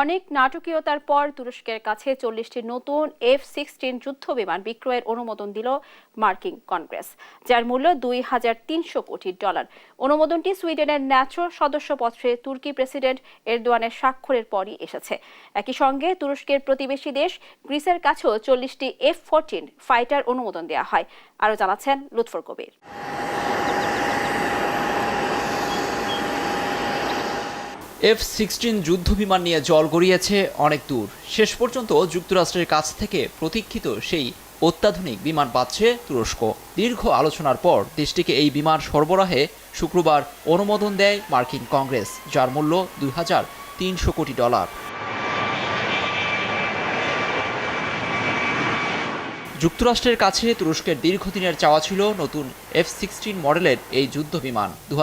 অনেক নাটকীয়তার পর তুরস্কের কাছে চল্লিশটি নতুন এফ সিক্সটিন যুদ্ধ বিমান বিক্রয়ের অনুমোদন দিল মার্কিন কংগ্রেস, যার মূল্য দুই হাজার তিনশো কোটি ডলার। অনুমোদনটি সুইডেনের ন্যাটো সদস্যপত্রে তুর্কি প্রেসিডেন্ট এরদোয়ানের স্বাক্ষরের পরই এসেছে। একই সঙ্গে তুরস্কের প্রতিবেশী দেশ গ্রিসের কাছেও চল্লিশটি এফ ফোরটিন ফাইটার অনুমোদন দেওয়া হয়, আরও জানাচ্ছেন লুৎফর কবির। এফ সিক্সটিন যুদ্ধ বিমান নিয়ে জল গড়িয়েছে অনেক দূর। শেষ পর্যন্ত যুক্তরাষ্ট্রের কাছ থেকে প্রতীক্ষিত সেই অত্যাধুনিক বিমান পাচ্ছে তুরস্ক। দীর্ঘ আলোচনার পর দেশটিকে এই বিমান সরবরাহে শুক্রবার অনুমোদন দেয় মার্কিন কংগ্রেস, যার মূল্য দুই হাজার তিনশো কোটি ডলার। যুক্তরাষ্ট্রের কাছে তুরস্কের দীর্ঘদিনের চাওয়া ছিল নতুন এফ সিক্সটিন মডেলের এই যুদ্ধ বিমান। দু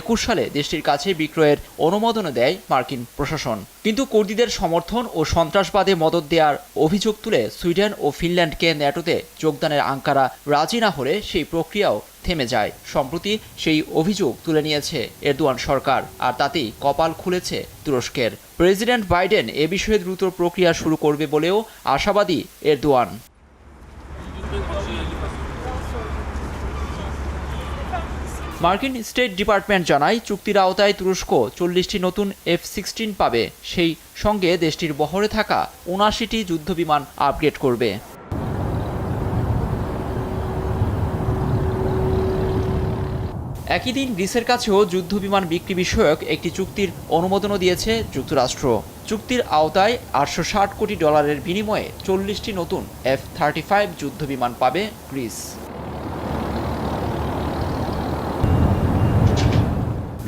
একুশ সালে দেশটির কাছে বিক্রয়ের অনুমোদনও দেয় মার্কিন প্রশাসন। কিন্তু কুর্দিদের সমর্থন ও সন্ত্রাসবাদে মদত দেওয়ার অভিযোগ তুলে সুইডেন ও ফিনল্যান্ডকে ন্যাটোতে যোগদানের আঙ্কারা রাজি না হলে সেই প্রক্রিয়াও থেমে যায়। সম্প্রতি সেই অভিযোগ তুলে নিয়েছে এরদোয়ান সরকার, আর তাতেই কপাল খুলেছে তুরস্কের। প্রেসিডেন্ট বাইডেন এ বিষয়ে দ্রুত প্রক্রিয়া শুরু করবে বলেও আশাবাদী এরদোয়ান। মার্কিন স্টেট ডিপার্টমেন্ট জানায়, চুক্তির আওতায় তুরস্ক চল্লিশটি নতুন এফ সিক্সটিন পাবে। সেই সঙ্গে দেশটির বহরে থাকা উনাশিটি যুদ্ধবিমান আপগ্রেড করবে। একই দিন গ্রিসের কাছেও যুদ্ধবিমান বিক্রি বিষয়ক একটি চুক্তির অনুমোদনও দিয়েছে যুক্তরাষ্ট্র। চুক্তির আওতায় আটশো ষাট কোটি ডলারের বিনিময়ে চল্লিশটি নতুন এফ থার্টি ফাইভ যুদ্ধবিমান পাবে Greece.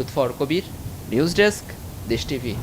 Lutfar Kabir news desk Desh TV